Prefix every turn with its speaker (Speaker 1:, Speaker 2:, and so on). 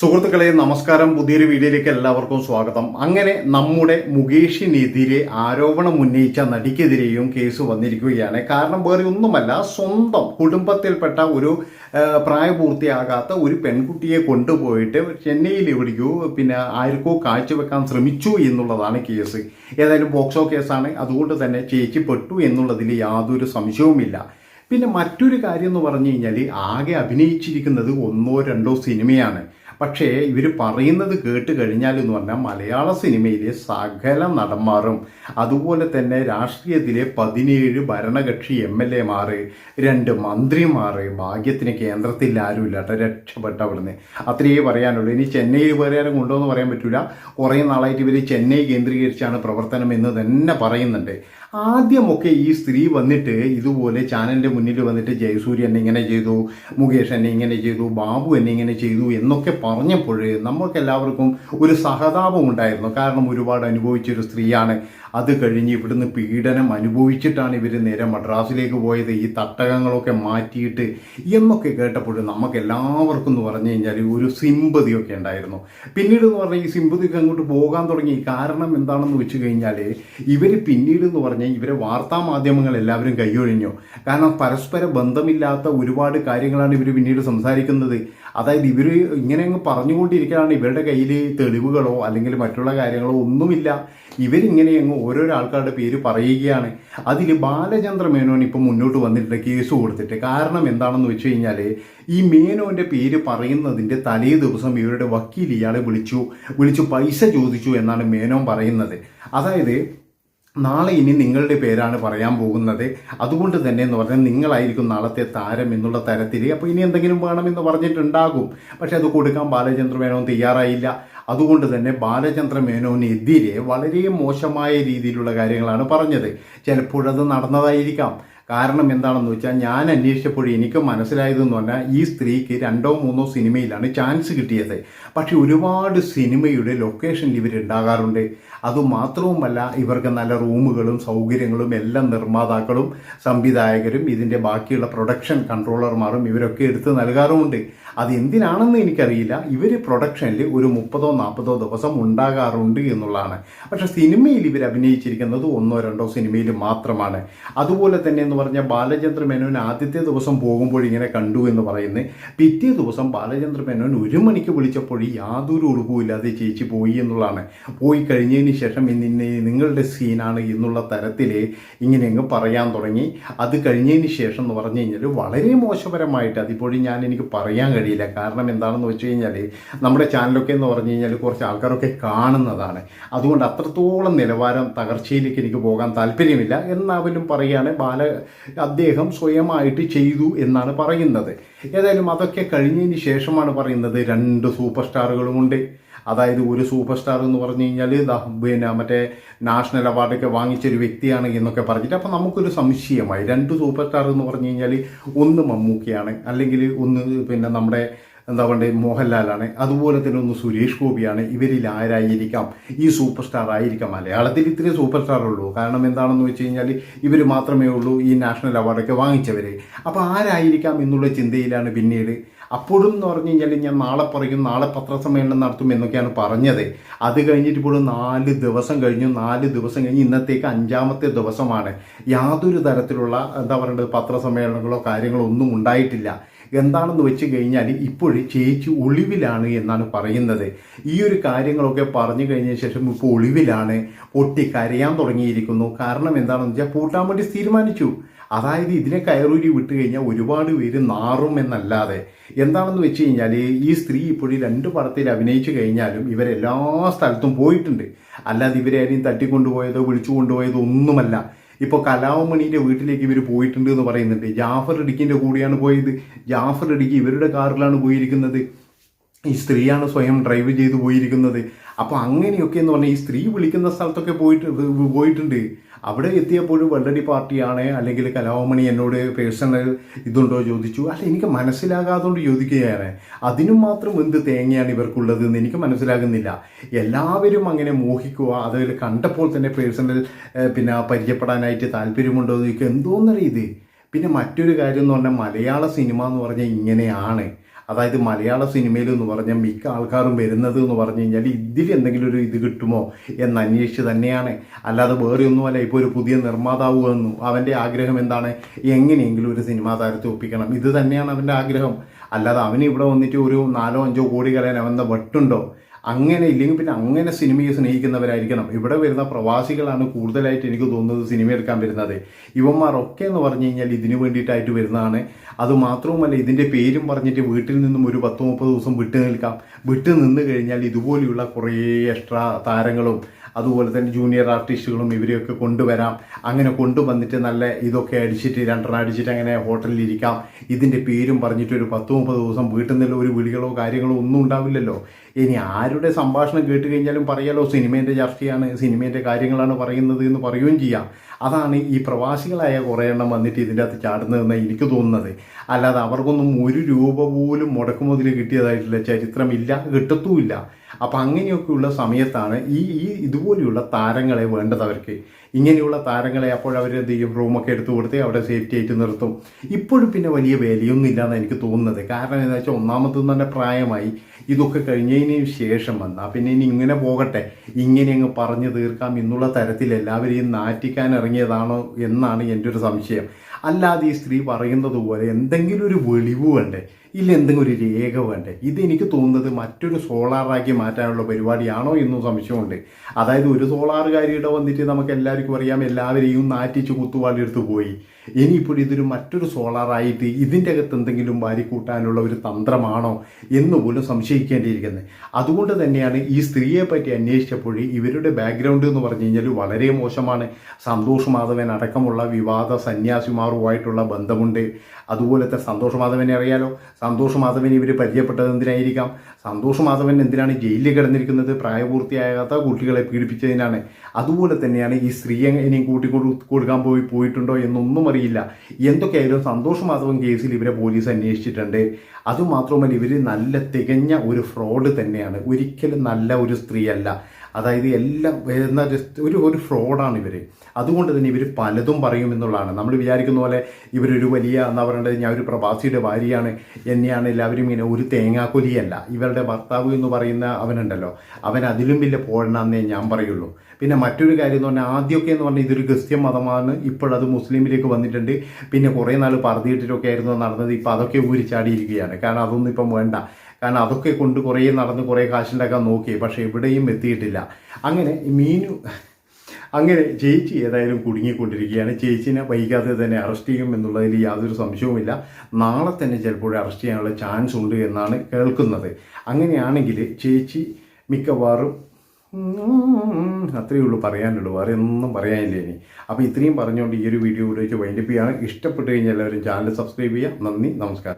Speaker 1: സുഹൃത്തുക്കളെ നമസ്കാരം. പുതിയൊരു വീഡിയോയിലേക്ക് എല്ലാവർക്കും സ്വാഗതം. അങ്ങനെ നമ്മുടെ മുകേഷിനെതിരെ ആരോപണം ഉന്നയിച്ച നടിക്കെതിരെയും കേസ് വന്നിരിക്കുകയാണ്. കാരണം വേറെ ഒന്നുമല്ല സ്വന്തം കുടുംബത്തിൽപ്പെട്ട ഒരു പ്രായപൂർത്തിയാകാത്ത ഒരു പെൺകുട്ടിയെ കൊണ്ടുപോയിട്ട് ചെന്നൈയിൽ എവിടെയോ പിന്നെ ആർക്കോ കാഴ്ചവെക്കാൻ ശ്രമിച്ചു എന്നുള്ളതാണ് കേസ്. ഏതായാലും ബോക്സോ കേസാണ്. അതുകൊണ്ട് തന്നെ ചേച്ചി പെട്ടു എന്നുള്ളതിൽ യാതൊരു സംശയവുമില്ല. പിന്നെ മറ്റൊരു കാര്യം എന്ന് പറഞ്ഞു കഴിഞ്ഞാൽ ആകെ അഭിനയിച്ചിരിക്കുന്നത് ഒന്നോ രണ്ടോ സിനിമയാണ്. പക്ഷേ ഇവർ പറയുന്നത് കേട്ട് കഴിഞ്ഞാൽ എന്ന് പറഞ്ഞാൽ മലയാള സിനിമയിലെ സകല നടന്മാരും അതുപോലെ തന്നെ രാഷ്ട്രീയത്തിലെ പതിനേഴ് ഭരണകക്ഷി എം എൽ എമാർ രണ്ട് മന്ത്രിമാർ ഭാഗ്യത്തിന് കേന്ദ്രത്തിൽ ആരുമില്ല കേട്ടോ രക്ഷപ്പെട്ട അവിടുന്ന്. അത്രയേ പറയാനുള്ളൂ. ഇനി ചെന്നൈയിൽ വേറെ ആരും കൊണ്ടുവന്ന് പറയാൻ പറ്റില്ല കുറേ നാളായിട്ട് ഇവർ ചെന്നൈ കേന്ദ്രീകരിച്ചാണ് പ്രവർത്തനം എന്ന് തന്നെ പറയുന്നുണ്ട്. ആദ്യമൊക്കെ ഈ സ്ത്രീ വന്നിട്ട് ഇതുപോലെ ചാനലിന്റെ മുന്നിൽ വന്നിട്ട് ജയസൂര്യ എന്നെ ഇങ്ങനെ ചെയ്തു മുകേഷ് എന്നെ ഇങ്ങനെ ചെയ്തു ബാബു എന്നെ ഇങ്ങനെ ചെയ്തു എന്നൊക്കെ പറഞ്ഞപ്പോൾ നമുക്ക് എല്ലാവർക്കും ഒരു സഹതാപം ഉണ്ടായിരുന്നു. കാരണം ഒരുപാട് അനുഭവിച്ചൊരു സ്ത്രീയാണ്. അത് കഴിഞ്ഞ് ഇവിടുന്ന് പീഡനം അനുഭവിച്ചിട്ടാണ് ഇവർ നേരെ മദ്രാസിലേക്ക് പോയത്. ഈ തട്ടകങ്ങളൊക്കെ മാറ്റിയിട്ട് എന്നൊക്കെ കേട്ടപ്പോൾ നമുക്ക് എല്ലാവർക്കും എന്ന് പറഞ്ഞു കഴിഞ്ഞാൽ ഒരു സിമ്പതിയൊക്കെ ഉണ്ടായിരുന്നു. പിന്നീട് എന്ന് പറഞ്ഞാൽ ഈ സിമ്പതിയൊക്കെ അങ്ങോട്ട് പോകാൻ തുടങ്ങി. കാരണം എന്താണെന്ന് വെച്ച് കഴിഞ്ഞാൽ ഇവർ പിന്നീട് എന്ന് പറഞ്ഞാൽ ഇവരെ വാർത്താ മാധ്യമങ്ങൾ എല്ലാവരും കൈയൊഴിഞ്ഞു. കാരണം പരസ്പര ബന്ധമില്ലാത്ത ഒരുപാട് കാര്യങ്ങളാണ് ഇവർ പിന്നീട് സംസാരിക്കുന്നത്. അതായത് ഇവർ ഇങ്ങനെ അങ്ങ് പറഞ്ഞുകൊണ്ടിരിക്കുകയാണ് ഇവരുടെ കയ്യിൽ തെളിവുകളോ അല്ലെങ്കിൽ മറ്റുള്ള കാര്യങ്ങളോ ഒന്നുമില്ല. ഇവരിങ്ങനെ അങ്ങ് ഓരോരോ ആൾക്കാരുടെ പേര് പറയുകയാണ്. അതിൽ ബാലചന്ദ്ര മേനോൻ ഇപ്പം മുന്നോട്ട് വന്നിട്ട് കേസ് കൊടുത്തിട്ട്. കാരണം എന്താണെന്ന് വെച്ച് കഴിഞ്ഞാൽ ഈ മേനോന്റെ പേര് പറയുന്നതിന്റെ തലേ ദിവസം ഇവരുടെ വക്കീൽ ഇയാളെ വിളിച്ചു. വിളിച്ചു പൈസ ചോദിച്ചു എന്നാണ് മേനോൻ പറയുന്നത്. അതായത് നാളെ ഇനി നിങ്ങളുടെ പേരാണ് പറയാൻ പോകുന്നത്. അതുകൊണ്ട് തന്നെ എന്ന് പറഞ്ഞാൽ നിങ്ങളായിരിക്കും നാളത്തെ താരം എന്നുള്ള തരത്തിൽ അപ്പോൾ ഇനി എന്തെങ്കിലും വേണമെന്ന് പറഞ്ഞിട്ടുണ്ടാകും. പക്ഷേ അത് കൊടുക്കാൻ ബാലചന്ദ്ര മേനോൻ തയ്യാറായില്ല. അതുകൊണ്ട് തന്നെ ബാലചന്ദ്ര മേനോനെതിരെ വളരെ മോശമായ രീതിയിലുള്ള കാര്യങ്ങളാണ് പറഞ്ഞത്. ചിലപ്പോഴത് നടന്നതായിരിക്കാം. കാരണം എന്താണെന്ന് വെച്ചാൽ ഞാൻ അന്വേഷിച്ചപ്പോൾ എനിക്ക് മനസ്സിലായതെന്ന് പറഞ്ഞാൽ ഈ സ്ത്രീക്ക് രണ്ടോ മൂന്നോ സിനിമയിലാണ് ചാൻസ് കിട്ടിയത്. പക്ഷെ ഒരുപാട് സിനിമയുടെ ലൊക്കേഷനിൽ ഇവരുണ്ടാകാറുണ്ട് അതുമാത്രവുമല്ല ഇവർക്ക് നല്ല റൂമുകളും സൗകര്യങ്ങളും എല്ലാം നിർമ്മാതാക്കളും സംവിധായകരും ഇതിന്റെ ബാക്കിയുള്ള പ്രൊഡക്ഷൻ കൺട്രോളർമാരും ഇവരൊക്കെ എടുത്ത് നൽകാറുമുണ്ട്. അത് എന്തിനാണെന്ന് എനിക്കറിയില്ല. ഇവർ പ്രൊഡക്ഷനിൽ ഒരു മുപ്പതോ നാൽപ്പതോ ദിവസം ഉണ്ടാകാറുണ്ട് എന്നുള്ളതാണ്. പക്ഷേ സിനിമയിൽ ഇവർ അഭിനയിച്ചിരിക്കുന്നത് ഒന്നോ രണ്ടോ സിനിമയിൽ മാത്രമാണ്. അതുപോലെ തന്നെ എന്ന് പറഞ്ഞാൽ ബാലചന്ദ്ര മേനോൻ ആദ്യത്തെ ദിവസം പോകുമ്പോൾ ഇങ്ങനെ കണ്ടു എന്ന് പറയുന്നത് പിറ്റേ ദിവസം ബാലചന്ദ്ര മേനോൻ ഒരു മണിക്ക് വിളിച്ചപ്പോൾ യാതൊരു ഉളുപ്പുമില്ലാതെ ചേച്ചി പോയി എന്നുള്ളതാണ്. പോയി കഴിഞ്ഞതിന് ശേഷം ഇന്നിന്നെ നിങ്ങളുടെ സീനാണ് എന്നുള്ള തരത്തിൽ ഇങ്ങനെ അങ്ങ് പറയാൻ തുടങ്ങി. അത് കഴിഞ്ഞതിന് ശേഷം എന്ന് പറഞ്ഞു കഴിഞ്ഞാൽ വളരെ മോശപരമായിട്ട് അതിപ്പോഴും ഞാൻ എനിക്ക് പറയാൻ കഴിയില്ല. കാരണം എന്താണെന്ന് വെച്ച് കഴിഞ്ഞാൽ നമ്മുടെ ചാനലൊക്കെ എന്ന് പറഞ്ഞു കഴിഞ്ഞാൽ കുറച്ച് ആൾക്കാരൊക്കെ കാണുന്നതാണ്. അതുകൊണ്ട് അത്രത്തോളം നിലവാരം തകർച്ചയിലേക്ക് എനിക്ക് പോകാൻ താല്പര്യമില്ല. എന്നാവലും പറയുകയാണ് ബാല അദ്ദേഹം സ്വയമായിട്ട് ചെയ്തു എന്നാണ് പറയുന്നത്. ഏതായാലും അതൊക്കെ കഴിഞ്ഞതിന് ശേഷമാണ് പറയുന്നത് രണ്ട് സൂപ്പർ സ്റ്റാറുകളുമുണ്ട് അതായത് ഒരു സൂപ്പർ സ്റ്റാർ എന്ന് പറഞ്ഞു കഴിഞ്ഞാൽ പിന്നെ മറ്റേ നാഷണൽ അവാർഡൊക്കെ വാങ്ങിച്ചൊരു വ്യക്തിയാണ് എന്നൊക്കെ പറഞ്ഞിട്ട് അപ്പോൾ നമുക്കൊരു സംശയമായി. രണ്ട് സൂപ്പർ സ്റ്റാർ എന്ന് പറഞ്ഞു കഴിഞ്ഞാൽ ഒന്ന് മമ്മൂക്കയാണ്. അല്ലെങ്കിൽ ഒന്ന് പിന്നെ നമ്മുടെ എന്താ പറയുക മോഹൻലാലാണ്. അതുപോലെ തന്നെ ഒന്ന് സുരേഷ് ഗോപിയാണ്. ഇവരിൽ ആരായിരിക്കാം? ഈ സൂപ്പർ സ്റ്റാർ ആയിരിക്കാം. മലയാളത്തിൽ ഇത്രയും സൂപ്പർ സ്റ്റാർ ഉള്ളൂ. കാരണം എന്താണെന്ന് വെച്ച് കഴിഞ്ഞാൽ ഇവർ മാത്രമേ ഉള്ളൂ ഈ നാഷണൽ അവാർഡൊക്കെ വാങ്ങിച്ചവർ അപ്പോൾ ആരായിരിക്കാം എന്നുള്ള ചിന്തയിലാണ് പിന്നീട്. അപ്പോഴും എന്ന് പറഞ്ഞു കഴിഞ്ഞാൽ ഞാൻ നാളെ പറയും നാളെ പത്രസമ്മേളനം നടത്തും എന്നൊക്കെയാണ് പറഞ്ഞത്. അത് കഴിഞ്ഞിട്ട് ഇപ്പോൾ നാല് ദിവസം കഴിഞ്ഞു. നാല് ദിവസം കഴിഞ്ഞ് ഇന്നത്തേക്ക് അഞ്ചാമത്തെ ദിവസമാണ്. യാതൊരു തരത്തിലുള്ള എന്താ പറയേണ്ടത് പത്രസമ്മേളനങ്ങളോ കാര്യങ്ങളോ ഒന്നും ഉണ്ടായിട്ടില്ല. എന്താണെന്ന് വെച്ച് കഴിഞ്ഞാൽ ഇപ്പോഴും ചേച്ചി ഒളിവിലാണ് എന്നാണ് പറയുന്നത്. ഈ ഒരു കാര്യങ്ങളൊക്കെ പറഞ്ഞു കഴിഞ്ഞ ശേഷം ഇപ്പോൾ ഒളിവിലാണ്. പൊട്ടി കരയാൻ തുടങ്ങിയിരിക്കുന്നു. കാരണം എന്താണെന്ന് വെച്ചാൽ പൂട്ടാൻ വേണ്ടി തീരുമാനിച്ചു. അതായത് ഇതിനെ കയറൂരി വിട്ട് കഴിഞ്ഞാൽ ഒരുപാട് പേര് നാറും എന്നല്ലാതെ. എന്താണെന്ന് വെച്ച് കഴിഞ്ഞാൽ ഈ സ്ത്രീ ഇപ്പോഴും രണ്ട് പടത്തിൽ അഭിനയിച്ചു കഴിഞ്ഞാലും ഇവരെല്ലാ സ്ഥലത്തും പോയിട്ടുണ്ട്. അല്ലാതെ ഇവരെ ആരെയും തട്ടിക്കൊണ്ടുപോയതോ വിളിച്ചു കൊണ്ടുപോയതോ ഒന്നുമല്ല. ഇപ്പോൾ കലാമണിയുടെ വീട്ടിലേക്ക് ഇവർ പോയിട്ടുണ്ട് എന്ന് പറയുന്നുണ്ട്. ജാഫർ ഇടുക്കിന്റെ കൂടെയാണ് പോയത്. ജാഫർ ഇടുക്കി ഇവരുടെ കാറിലാണ് പോയിരിക്കുന്നത്. ഈ സ്ത്രീയാണ് സ്വയം ഡ്രൈവ് ചെയ്ത് പോയിരിക്കുന്നത്. അപ്പോൾ അങ്ങനെയൊക്കെ എന്ന് പറഞ്ഞാൽ ഈ സ്ത്രീ വിളിക്കുന്ന സ്ഥലത്തൊക്കെ പോയിട്ട് പോയിട്ടുണ്ട്. അവിടെ എത്തിയപ്പോഴും വെള്ളടി പാർട്ടിയാണ് അല്ലെങ്കിൽ കലാവമണി എന്നോട് പേഴ്സണൽ ഇതുണ്ടോ ചോദിച്ചു. അല്ല എനിക്ക് മനസ്സിലാകാതുകൊണ്ട് ചോദിക്കുകയാണ്. അതിനും മാത്രം എന്ത് തേങ്ങയാണ് ഇവർക്കുള്ളത് എന്ന് എനിക്ക് മനസ്സിലാകുന്നില്ല. എല്ലാവരും അങ്ങനെ മോഹിക്കുക അതിൽ കണ്ടപ്പോൾ തന്നെ പേഴ്സണൽ പിന്നെ പരിചയപ്പെടാനായിട്ട് താല്പര്യമുണ്ടോ എന്ന് ചോദിക്കുക എന്തോന്നറിയ പിന്നെ മറ്റൊരു കാര്യം എന്ന് പറഞ്ഞാൽ മലയാള സിനിമ എന്ന് പറഞ്ഞാൽ ഇങ്ങനെയാണ്. അതായത് മലയാള സിനിമയിൽ എന്ന് പറഞ്ഞാൽ മിക്ക ആൾക്കാരും വരുന്നത് എന്ന് പറഞ്ഞു കഴിഞ്ഞാൽ ഇതിൽ എന്തെങ്കിലും ഒരു ഇത് കിട്ടുമോ എന്ന് അന്വേഷിച്ച് തന്നെയാണ്. അല്ലാതെ വേറെ ഒന്നുമല്ല ഇപ്പോൾ ഒരു പുതിയ നിർമ്മാതാവ് വന്നു. അവന്റെ ആഗ്രഹം എന്താണ്? എങ്ങനെയെങ്കിലും ഒരു സിനിമാ താരത്തെ ഒപ്പിക്കണം. ഇത് തന്നെയാണ് അവന്റെ ആഗ്രഹം. അല്ലാതെ അവന് ഇവിടെ വന്നിട്ട് ഒരു നാലോ അഞ്ചോ കോടി കളയാൻ അവന്റെ വെട്ടുണ്ടോ? അങ്ങനെ ഇല്ലെങ്കിൽ പിന്നെ അങ്ങനെ സിനിമയെ സ്നേഹിക്കുന്നവരായിരിക്കണം. ഇവിടെ വരുന്ന പ്രവാസികളാണ് കൂടുതലായിട്ട് എനിക്ക് തോന്നുന്നത് സിനിമ എടുക്കാൻ വരുന്നത്. ഇവന്മാരൊക്കെ എന്ന് പറഞ്ഞു കഴിഞ്ഞാൽ ഇതിനു വേണ്ടിയിട്ടായിട്ട് വരുന്നതാണ്. അത് മാത്രവുമല്ല ഇതിന്റെ പേരും പറഞ്ഞിട്ട് വീട്ടിൽ നിന്നും ഒരു പത്ത് മുപ്പത് ദിവസം വിട്ടു നിൽക്കാം. വിട്ടു നിന്ന് കഴിഞ്ഞാൽ ഇതുപോലെയുള്ള കുറേ എക്സ്ട്രാ താരങ്ങളും അതുപോലെ തന്നെ ജൂനിയർ ആർട്ടിസ്റ്റുകളും ഇവരെയൊക്കെ കൊണ്ടുവരാം. അങ്ങനെ കൊണ്ടുവന്നിട്ട് നല്ല ഇതൊക്കെ അടിച്ചിട്ട് രണ്ടെണ്ണം അടിച്ചിട്ട് അങ്ങനെ ഹോട്ടലിൽ ഇരിക്കാം. ഇതിന്റെ പേരും പറഞ്ഞിട്ട് ഒരു പത്ത് മുപ്പത് ദിവസം വീട്ടിൽ നിന്നുള്ള ഒരു വിളികളോ കാര്യങ്ങളോ ഒന്നും ഉണ്ടാവില്ലല്ലോ. ഇനി ആരുടെ സംഭാഷണം കേട്ട് കഴിഞ്ഞാലും പറയാലോ സിനിമേന്റെ ചർച്ചയാണ് സിനിമേന്റെ കാര്യങ്ങളാണ് പറയുന്നത് എന്ന് പറയുകയും ചെയ്യാം. അതാണ് ഈ പ്രവാസികളായ കുറേ എണ്ണം വന്നിട്ട് ഇതിന്റെ അകത്ത് ചാടുന്നതെന്ന് എനിക്ക് തോന്നുന്നത്. അല്ലാതെ അവർക്കൊന്നും ഒരു രൂപ പോലും മുടക്കുമുതൽ കിട്ടിയതായിട്ടില്ല ചരിത്രമില്ല കിട്ടത്തുമില്ല. അപ്പം അങ്ങനെയൊക്കെയുള്ള സമയത്താണ് ഈ ഈ ഇതുപോലെയുള്ള താരങ്ങളെ വേണ്ടത് അവർക്ക്. ഇങ്ങനെയുള്ള താരങ്ങളെ അപ്പോൾ അവരെന്ത് ചെയ്യും? റൂമൊക്കെ എടുത്തു കൊടുത്ത് അവിടെ സേഫ്റ്റി ആയിട്ട് നിർത്തും. ഇപ്പോഴും പിന്നെ വലിയ വിലയൊന്നും ഇല്ലാന്ന് എനിക്ക് തോന്നുന്നത്. കാരണം എന്താ വെച്ചാൽ ഒന്നാമത് തന്നെ പ്രായമായി ഇതൊക്കെ കഴിഞ്ഞതിന് ശേഷം വന്നാൽ പിന്നെ ഇനി ഇങ്ങനെ പോകട്ടെ. ഇങ്ങനെ അങ്ങ് പറഞ്ഞു തീർക്കാം എന്നുള്ള തരത്തിൽ എല്ലാവരെയും നാറ്റിക്കാൻ ഇറങ്ങിയതാണോ എന്നാണ് എന്റെ ഒരു സംശയം. അല്ലാതെ ഈ സ്ത്രീ പറയുന്നത് പോലെ എന്തെങ്കിലും ഒരു വെളിവ് വേണ്ടേ? ഇല്ല എന്തെങ്കിലും ഒരു രേഖ വേണ്ടേ? ഇത് എനിക്ക് തോന്നുന്നത് മറ്റൊരു സോളാറാക്കി മാറ്റാനുള്ള പരിപാടിയാണോ എന്നും സംശയമുണ്ട്. അതായത് ഒരു സോളാറുകാരിയുടെ വന്നിട്ട് നമുക്ക് എല്ലാവർക്കും അറിയാം എല്ലാവരെയും നാറ്റിച്ച് കുത്തുവാളിയെടുത്ത് പോയി. ഇനിയിപ്പോൾ ഇതൊരു മറ്റൊരു സോളാറായിട്ട് ഇതിന്റെ അകത്ത് എന്തെങ്കിലും വാരി കൂട്ടാനുള്ള ഒരു തന്ത്രമാണോ എന്ന് പോലും സംശയിക്കേണ്ടിയിരിക്കുന്നത്. അതുകൊണ്ട് തന്നെയാണ് ഈ സ്ത്രീയെ പറ്റി അന്വേഷിച്ചപ്പോൾ ഇവരുടെ ബാക്ക്ഗ്രൗണ്ട് എന്ന് പറഞ്ഞു കഴിഞ്ഞാൽ വളരെ മോശമാണ്. സന്തോഷ് മാധവൻ അടക്കമുള്ള വിവാദ സന്യാസിമാരുമായിട്ടുള്ള ബന്ധമുണ്ട്. അതുപോലത്തെ സന്തോഷ് മാധവനെ അറിയാലോ? സന്തോഷ് മാധവൻ ഇവർ പരിചയപ്പെട്ടത് എന്തിനായിരിക്കാം? സന്തോഷ് മാധവൻ എന്തിനാണ് ജയിലിൽ കിടന്നിരിക്കുന്നത്? പ്രായപൂർത്തിയാകാത്ത കുട്ടികളെ പീഡിപ്പിച്ചതിനാണ്. അതുപോലെ തന്നെയാണ് ഈ സ്ത്രീയെ ഇനിയും കൂട്ടിക്കൊടു കൊടുക്കാൻ പോയി പോയിട്ടുണ്ടോ എന്നൊന്നും അറിയില്ല. എന്തൊക്കെയായാലും സന്തോഷ് മാധവൻ കേസിൽ ഇവരെ പോലീസ് അന്വേഷിച്ചിട്ടുണ്ട്. അതുമാത്രമല്ല ഇവർ നല്ല തികഞ്ഞ ഒരു ഫ്രോഡ് തന്നെയാണ്. ഒരിക്കലും നല്ല ഒരു സ്ത്രീയല്ല. അതായത് എല്ലാം ഒരു ഒരു ഫ്രോഡാണ് ഇവർ അതുകൊണ്ട് തന്നെ ഇവർ പലതും പറയും എന്നുള്ളതാണ്. നമ്മൾ വിചാരിക്കുന്ന പോലെ ഇവരൊരു വലിയ എന്താ പറയേണ്ടത് ഞാൻ ഒരു പ്രവാസിയുടെ ഭാര്യയാണ് എന്നെയാണ് എല്ലാവരും ഇങ്ങനെ ഒരു തേങ്ങാക്കൊലിയല്ല. ഇവരുടെ ഭർത്താവ് എന്ന് പറയുന്ന അവനുണ്ടല്ലോ. അവൻ അതിലും വലിയ പോഴണമെന്നേ ഞാൻ പറയുള്ളൂ. പിന്നെ മറ്റൊരു കാര്യം എന്ന് പറഞ്ഞാൽ ആദ്യമൊക്കെ എന്ന് പറഞ്ഞാൽ ഇതൊരു ക്രിസ്ത്യൻ മതമാണ്. ഇപ്പോഴത് മുസ്ലിമിലേക്ക് വന്നിട്ടുണ്ട്. പിന്നെ കുറേ നാൾ പറഞ്ഞിട്ടിട്ടൊക്കെ ആയിരുന്നു നടന്നത്. ഇപ്പോൾ അതൊക്കെ ഊരിച്ചാടിയിരിക്കുകയാണ് കാരണം അതൊന്നും ഇപ്പം വേണ്ട. കാരണം അതൊക്കെ കൊണ്ട് കുറേ നടന്ന് കുറേ കാശുണ്ടാക്കാൻ നോക്കി. പക്ഷേ എവിടെയും എത്തിയിട്ടില്ല. അങ്ങനെ മീനു അങ്ങനെ ചേച്ചി ഏതായാലും കുടുങ്ങിക്കൊണ്ടിരിക്കുകയാണ്. ചേച്ചിനെ വൈകാതെ തന്നെ അറസ്റ്റ് ചെയ്യും എന്നുള്ളതിൽ യാതൊരു സംശയവുമില്ല. നാളെ തന്നെ ചിലപ്പോൾ അറസ്റ്റ് ചെയ്യാനുള്ള ചാൻസ് ഉണ്ട് എന്നാണ് കേൾക്കുന്നത്. അങ്ങനെയാണെങ്കിൽ ചേച്ചി മിക്കവാറും അത്രയേ ഉള്ളൂ പറയാനുള്ളൂ. വേറെ ഒന്നും പറയാനില്ല ഇനി. അപ്പോൾ ഇത്രയും പറഞ്ഞുകൊണ്ട് ഈ ഒരു വീഡിയോ ഇവിടെ വൈൻഡപ്പ് ചെയ്യാണ്. ഇഷ്ടപ്പെട്ട് കഴിഞ്ഞാൽ എല്ലാവരും ചാനൽ സബ്സ്ക്രൈബ് ചെയ്യുക. നന്ദി നമസ്കാരം.